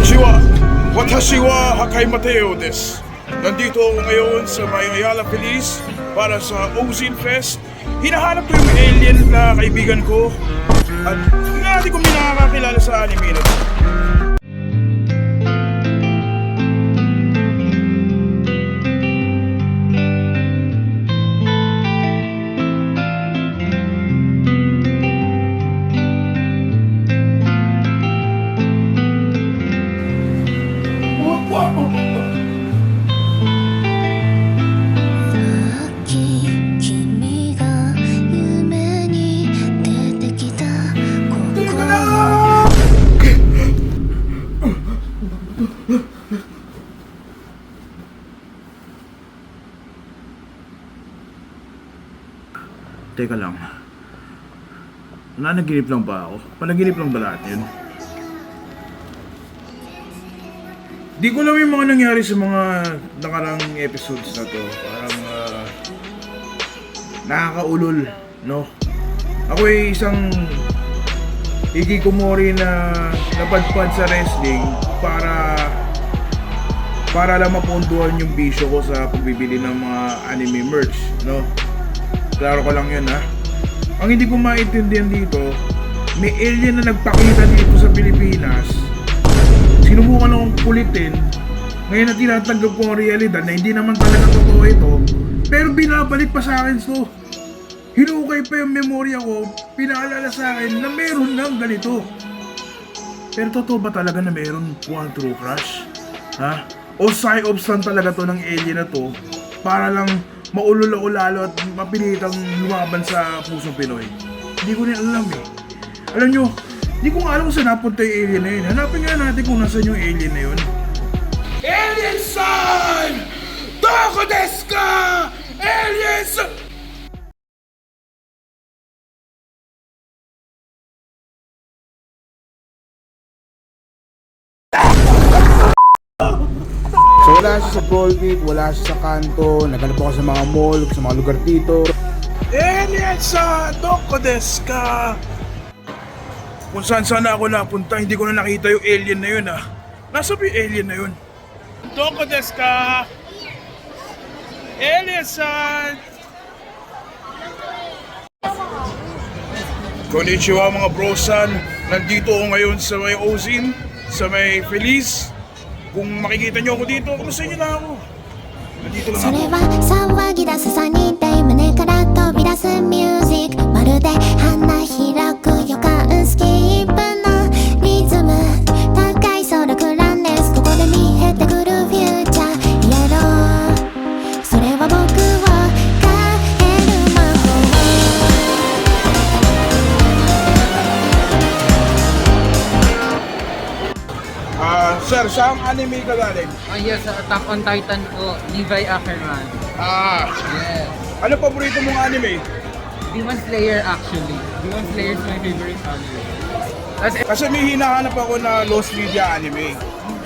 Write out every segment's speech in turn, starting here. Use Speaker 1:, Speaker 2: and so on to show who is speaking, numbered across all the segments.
Speaker 1: Konnichiwa! Watashi wa Hakai Mateo des. Nandito ako ngayon sa may Ayala Feliz para sa Ozin Fest. Hinahanap ko yung alien na kaibigan ko at nga di ko minakakilala sa anime na to.「Teka lang. Nanaginip lang ba ako? Panaginip lang ba lahat yun? Di ko alam yung mga nangyari sa mga nakarang episodes na to. Parang ah, nakakaulol, no? Ako ay isang hikikomori na napadpad sa wrestling para para lang mapunduhan yung bisyo ko sa pagbibili ng mga anime merch, no? Klaro ko lang yun ha. Ang hindi ko maintindihan dito, may alien na nagpakita dito sa Pilipinas. Sinubukan akong kulitin. Ngayon na tinatanggap ko ang realidad na hindi naman talaga totoo ito. Pero binabalik pa sa akin to. Hinukay pa yung memorya ko, pinaalala sa akin na meron ng ganito. Pero totoo ba talaga na meron one true crush? Ha? O psyops lang talaga to ng alien na to para lang maulol ako lalo at mapilitang lumaban sa pusong Pinoy. Hindi ko rin alam eh. Alam nyo, hindi ko nga alam kung saan napunta yung alien na yun. Hanapin nga natin kung nasan yung alien na yun. Alien son! Doko desu ka? Alien son!
Speaker 2: Wala siya sa Volvic, wala siya sa kanto, naghanap ako sa mga mall, sa mga lugar dito.
Speaker 1: Alien son! Doko desu ka? Kung saan saan ako napunta, hindi ko na nakita yung alien na yun ah. Nasa yung alien na yun? Doko desu ka? Alien san! Konnichiwa mga brosan. Nandito ako ngayon sa may Ozin, sa may Feliz. Kung makikita nyo ako dito, kumusta nyo na ako? Nandito lang
Speaker 3: そ
Speaker 1: ako.
Speaker 3: れは騒ぎ出すサニーデイ胸から飛び出すミュージック
Speaker 1: Saan anime ka galing?
Speaker 4: Ah, yes, sa Attack on Titan po, Levi Ackerman.
Speaker 1: Ah,
Speaker 4: Yes.
Speaker 1: ano paborito mong anime?
Speaker 4: Demon Slayer actually. Demon Slayer is my favorite anime. Eh,
Speaker 1: Kasi may hinahanap ako na Lost Media anime.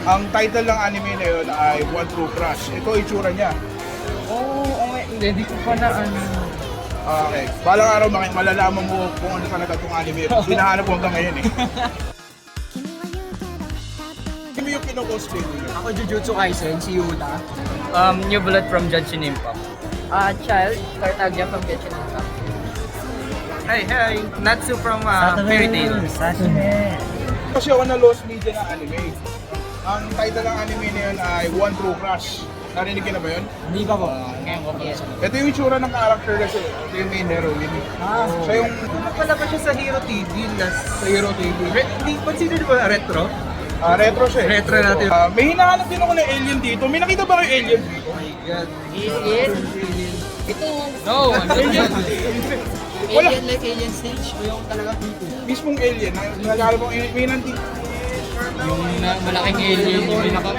Speaker 1: Ang title ng anime na yun ay One True Crush. Ito itsura niya.
Speaker 4: oh, oh my, hindi, di ko pa na ano.
Speaker 1: Ah, Okay. Balang araw maki- malalaman mo kung ano talaga itong anime. Hinahanap ko hanggang ngayon eh. yung kinocosplay mo yun?
Speaker 4: Ako Jujutsu Kaisen, si Yuta. Um, New Blood from Judge Impact. Uh, Child, Tartaglia from Judge Impact. Hey, hey! Natsu from uh, Fairy Tail.
Speaker 1: Kasi ako na Lost Media na anime. Ang title ng anime na yun ay One True Crush. Narinig ka na ba yun?
Speaker 4: Hindi pa po. Ngayon ko po.
Speaker 1: Ito yung itsura ng character kasi. Ito yung main heroine.
Speaker 4: Ah,
Speaker 1: Siya yung
Speaker 4: Pala pa siya sa Hero TV last
Speaker 1: sa Hero TV.
Speaker 4: Re- Hindi, consider ba retro?
Speaker 1: Ah, retro siya eh.
Speaker 4: Retro natin.
Speaker 1: Ah, may hinahanap din ako ng alien dito. May nakita ba kayo alien dito?
Speaker 4: Alien? Ito. No,
Speaker 1: Alien. Wala.
Speaker 4: Alien like Alien Stage o yung talaga
Speaker 1: Mismong alien. Nagkala ko may nandito.
Speaker 4: Yung na, malaking alien, yung pinaka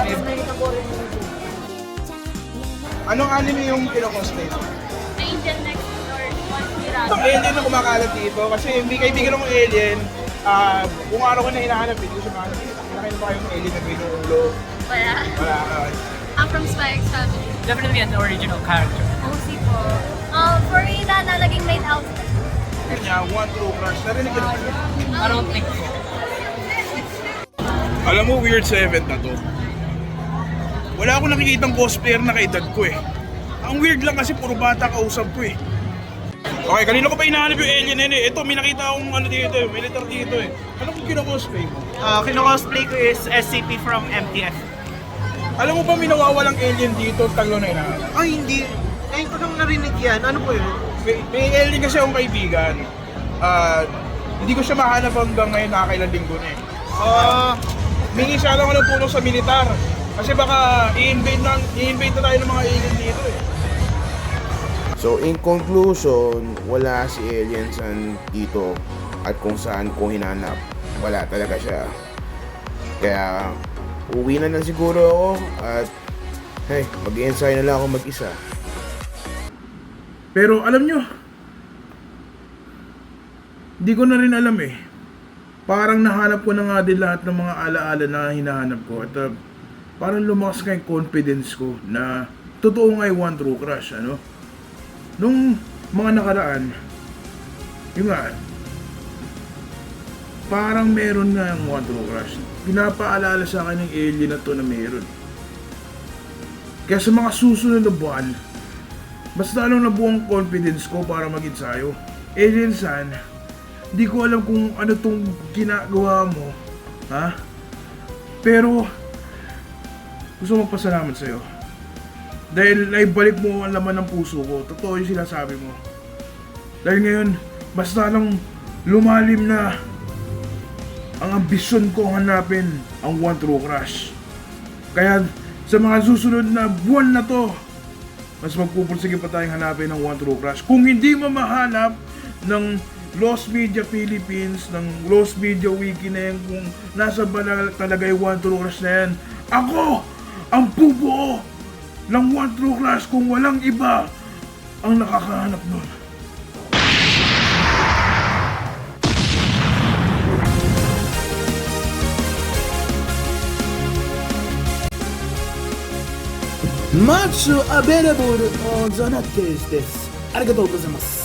Speaker 1: Anong anime yung kinocosplay?
Speaker 5: Angel Next Door, One Mirage.
Speaker 1: Itong alien na kumakalat dito kasi hindi kaibigan ng alien. Ah, kung araw ko na hinahanap, hindi ko siya mahanap. Nakita ba yung alien na may ulo?
Speaker 5: Wala.
Speaker 1: Wala ka.
Speaker 5: I'm from Spy X Family.
Speaker 4: Definitely an original character.
Speaker 5: OC po. Um, for Ida na naging main outfit.
Speaker 1: Kanya, one true crush. Narinig ka na ba?
Speaker 4: I don't think so.
Speaker 1: Alam mo, weird sa event na to. Wala akong nakikitang cosplayer na kaedad ko eh. Ang weird lang kasi puro bata kausap ko eh. Okay, kanina ko pa hinahanap yung alien yun eh. Ito, may nakita akong ano dito eh, militar dito eh. Ano kung kino-cosplay mo?
Speaker 4: Uh, kino-cosplay ko is SCP from MTF.
Speaker 1: Alam mo ba may nawawalang alien dito, taglo na hinahanap?
Speaker 4: Ay, hindi. Ngayon ko lang narinig yan. Ano po yun?
Speaker 1: May, may alien kasi akong kaibigan. Ah, hindi ko siya mahanap hanggang ngayon nakakailan linggo na eh.
Speaker 4: Ah,
Speaker 1: Mingi siya lang ako ng tulong sa militar. Kasi baka i-invade na, i-invade na tayo ng mga alien dito eh.
Speaker 2: So in conclusion, wala si aliens dito at kung saan ko hinanap, wala talaga siya. Kaya uwi na lang siguro ako at hey, mag-ensayo na lang ako mag-isa.
Speaker 1: Pero alam nyo, hindi ko na rin alam eh. Parang nahanap ko na nga din lahat ng mga alaala na hinahanap ko. At uh, parang lumakas yung confidence ko na totoo nga yung one true crush, ano? Nung mga nakaraan, yun nga, parang meron nga yung true crush. Pinapaalala sa akin ng alien na to na meron. Kaya sa mga susunod na buwan, Basta lang nabuo ang confidence ko para mag-ensayo. Alien San, di ko alam kung ano tong ginagawa mo. Ha? Pero, gusto mo pasalamat sa'yo. Dahil naibalik mo ang laman ng puso ko. Totoo yung sinasabi mo. Dahil ngayon, basta lang lumalim na ang ambisyon ko hanapin ang One True Crush. Kaya sa mga susunod na buwan na to, mas magpupursige pa tayong hanapin ng One True Crush. Kung hindi mo mahanap ng Lost Media Philippines, ng Lost Media Wiki na yan, kung nasa ba talaga yung One True Crush na yan, ako ang bubuo ng One True Crush kung walang iba ang nakakahanap nun.
Speaker 2: Match available on the Tuesdays. Arigatou gozaimasu.